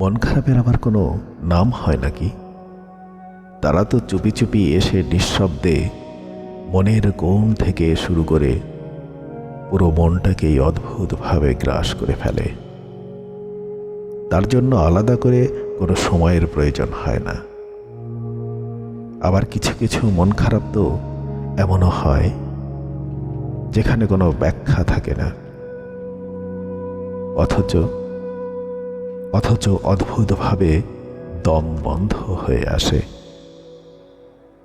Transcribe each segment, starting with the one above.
মন খারাপের আবার কোনো নাম হয় নাকি? তারা তো চুপি চুপি এসে নিঃশব্দে মনের কোণ থেকে শুরু করে পুরো মনটাকেই অদ্ভুতভাবে গ্রাস করে ফেলে। তার জন্য আলাদা করে কোনো সময়ের প্রয়োজন হয় না। আবার কিছু কিছু মন খারাপ তো এমনও হয়, যেখানে কোনো ব্যাখ্যা থাকে না। অথচ অথচ অদ্ভুতভাবে দম বন্ধ হয়ে আসে।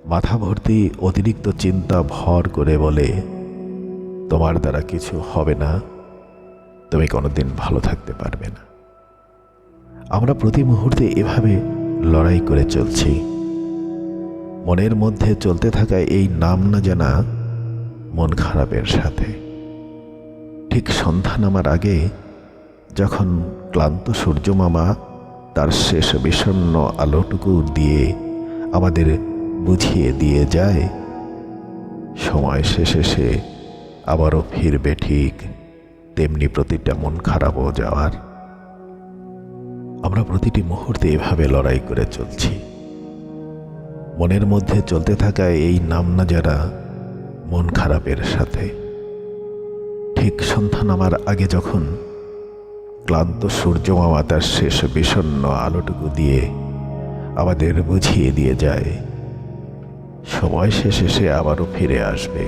মাথা ভর্তি অতিরিক্ত চিন্তা ভর করে বলে, তোমার দ্বারা কিছু হবে না। তুমি কোনোদিন ভালো থাকতে পারবে না। আমরা প্রতি মুহূর্তে এভাবে লড়াই করে চলছি। মনের মধ্যে চলতে থাকা এই নাম না জানা মন খারাপের সাথে। ঠিক সন্ধ্যা নামার আগে যখন ক্লান্ত সূর্যমামা তার শেষ বিষণ্ন আলোটুকু দিয়ে আমাদের বুঝিয়ে দিয়ে যায়, সময় শেষে সে আবারও ফিরবে ঠিক তেমনি প্রতিটা মন খারাপও যাওয়ার। আমরা প্রতিটি মুহূর্তে এভাবে লড়াই করে চলছি। মনের মধ্যে চলতে থাকা এই নাম না যারা মন খারাপের সাথে। ঠিক সন্ধ্যা আমার আগে যখন ক্লান্ত সূর্য মামা তার শেষ বিষণ্ন আলোটুকু দিয়ে আমাদের বুঝিয়ে দিয়ে যায়। সময় শেষে সে আবারও ফিরে আসবে।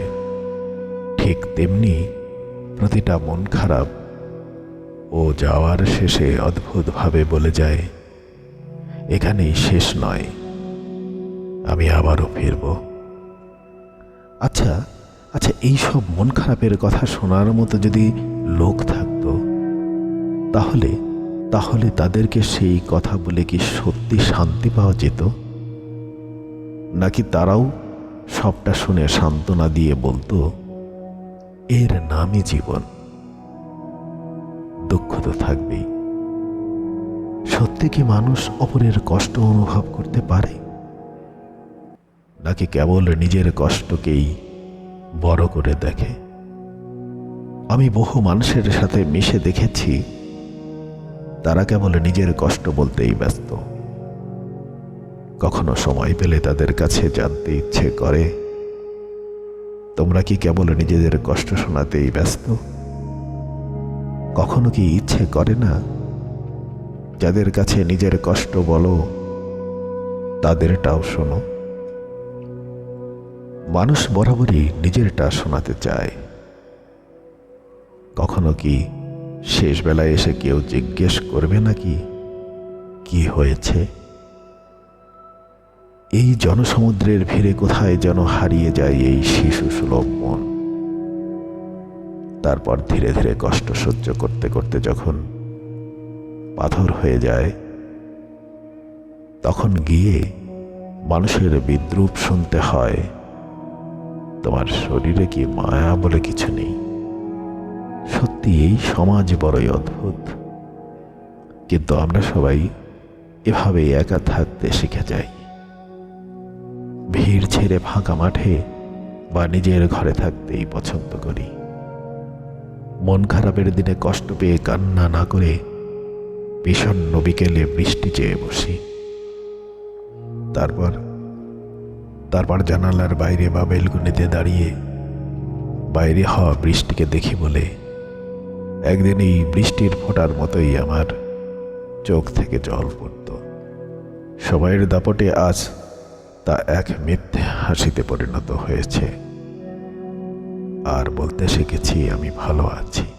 ঠিক তেমনি প্রতিটা মন খারাপ ও যাওয়ার শেষে অদ্ভুতভাবে বলে যায়, এখানেই শেষ নয়, আমি আবারও ফিরব। আচ্ছা আচ্ছা এই সব মন খারাপের কথা শোনার মতো যদি লোক থাকতো তাহলে তাহলে তাদেরকে সেই কথা বলে কি সত্যি শান্তি পাওয়া যেত? নাকি তারাও সবটা শুনে সান্ত্বনা দিয়ে বলতো, এর নামই জীবন। দুঃখ তো থাকবেই। সত্যি কি মানুষ অপরের কষ্ট অনুভব করতে পারে? নাকি কেবল নিজের কষ্টকেই বড় করে দেখে? আমি বহু মানুষের সাথে মিশে দেখেছি তারা কেবল নিজের কষ্ট বলতেই ব্যস্ত। কখনো সময় পেলে তাদের কাছে জানতে ইচ্ছে করে। তোমরা কি কেবল নিজেদের কষ্ট শোনাতেই ব্যস্ত? কখনো কি ইচ্ছে করে না? যাদের কাছে নিজের কষ্ট বলো, তাদেরটাও শোনো। মানুষ বরাবরই নিজেরটা শোনাতে চায়। কখনো কি শেষ বেলায় এসে কেউ জিজ্ঞেস করবে নাকি, কি হয়েছে? এই জনসমুদ্রের ভিড়ে কোথায় যেন হারিয়ে যায় এই শিশু সুলভ মন। তারপর ধীরে ধীরে কষ্ট সহ্য করতে করতে যখন পাথর হয়ে যায়, তখন গিয়ে মানুষের বিদ্রুপ শুনতে হয়, তোমার শরীরে কি মায়া বলে কিছু নেই। সত্যি এই সমাজ বড়ই অদ্ভুত। কিন্তু আমরা সবাই এভাবে একা থাকতে শিখে যাই। ভিড় ছেড়ে ফাঁকা মাঠে বা নিজের ঘরে থাকতেই পছন্দ করি। মন খারাপের দিনে কষ্ট পেয়ে কান্না না করে বিষণ্ন বিকেলে বৃষ্টি চেয়ে বসি। তারপর তারপর জানালার বাইরে বা বেলগুনিতে দাঁড়িয়ে বাইরে হওয়া বৃষ্টিকে দেখি বলে একদিন এই বৃষ্টির ফোটার মতোই আমার চোখ থেকে জল পড়ত। সময়ের দাপটে আজ তা এক মিথ্যে হাসিতে পরিণত হয়েছে। আর বলতে শিখেছি আমি ভালো আছি।